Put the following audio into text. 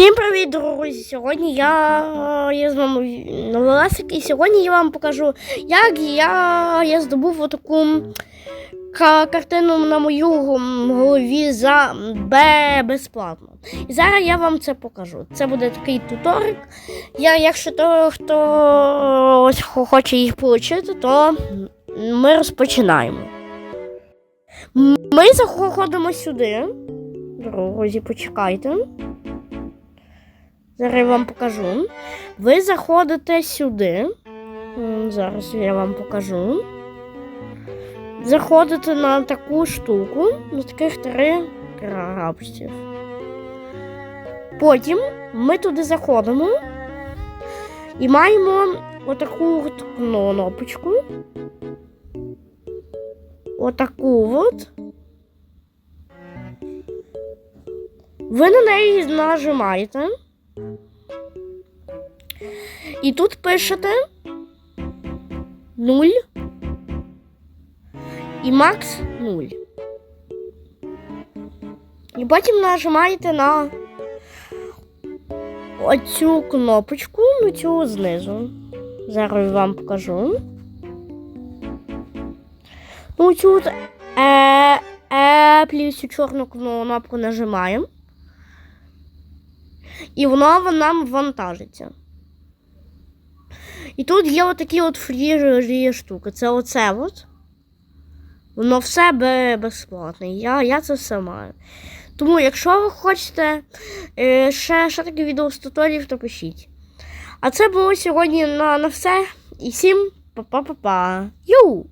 Всім привіт, друзі! Сьогодні я, я з вами Новолесик, і сьогодні я вам покажу, як я, я здобув отаку картину на мою голові за бе- безплатно. І зараз я вам це покажу. Це буде такий туторик. Я, якщо то, хто хоче їх отримати, то ми розпочинаємо. Ми заходимо сюди. Друзі, почекайте. Зараз я вам покажу. Ви заходите сюди. Зараз я вам покажу. Заходите на таку штуку, на таких три крапчиків. Потім ми туди заходимо і маємо отаку от кнопочку. Отаку от. Ви на неї нажимаєте. І тут пишете 0 і макс 0. І потім нажимаєте на оцю кнопочку, ну цю знизу. Зараз вам покажу. Ну, цю е, е, плюс чорну кнопку нажимаємо. І воно нам вантажиться. І тут є отакі от фрі штуки. Це оце от. Воно все безплатне. Я, я це все маю. Тому, якщо ви хочете е, ще, ще таке відео з туторіїв, то пишіть. А це було сьогодні на, на все. І всім па-па-па-па. Ю!